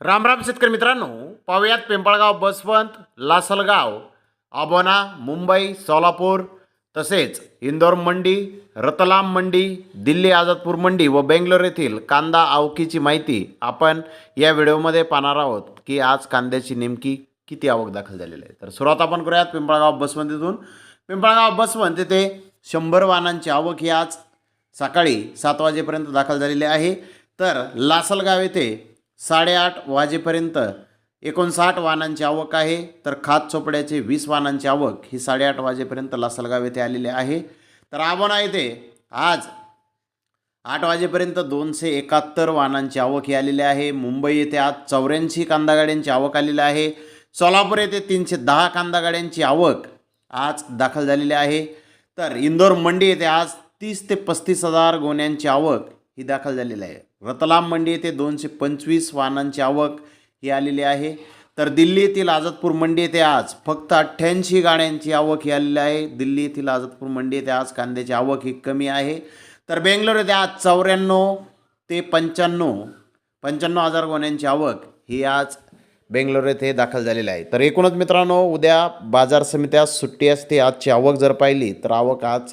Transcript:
रामराम शेतकरी मित्रांनो पाहुयात पिंपळगाव बसवंत लासलगाव आबोना मुंबई सोलापूर तसेच इंदोर मंडी रतलाम मंडी दिल्ली आझादपूर मंडी व बेंगलोर येथील कांदा आवकीची माहिती आपण या व्हिडिओमध्ये पाहणार आहोत की आज कांद्याची नेमकी किती आवक दाखल झालेली आहे. तर सुरुवात आपण करूयात पिंपळगाव बसवंत इथून पिंपळगाव बसवंत येथे शंभर वाहनांची आवक ही आज सकाळी सात वाजेपर्यंत दाखल झालेली आहे. तर लासलगाव येथे साडेआठ वाजेपर्यंत एकोणसाठ वाहनांची आवक आहे. तर खात चोपड्याचे वीस वाहनांची आवक ही साडेआठ वाजेपर्यंत लासलगाव येथे आलेली आहे. तर आबोना येथे आज आठ वाजेपर्यंत दोनशे एकाहत्तर वाहनांची आवक ही आलेली आहे. मुंबई येथे आज चौऱ्याऐंशी कांदा गाड्यांची आवक आलेली आहे. सोलापूर येथे तीनशे दहा कांदा गाड्यांची आवक आज दाखल झालेली आहे. तर इंदोर मंडी येथे आज तीस ते पस्तीस हजार गोण्यांची आवक ही दाखल झालेली आहे. रतलाम मंडी येथे दोनशे पंचवीस वाहनांची आवक ही आलेली आहे. तर दिल्ली येथील आझादपूर मंडी येथे आज फक्त अठ्ठ्याऐंशी गाड्यांची आवक ही आलेली आहे. दिल्ली येथील आझादपूर मंडी येथे आज कांद्याची आवक ही कमी आहे. तर बेंगलोर येथे आज चौऱ्याण्णव ते पंच्याण्णव पंच्याण्णव हजार गोण्यांची आवक ही आज बेंगलोर येथे दाखल झालेली आहे. तर एकूणच मित्रांनो उद्या बाजार समित्या सुट्टी असते. आजची आवक जर पाहिली तर आवक आज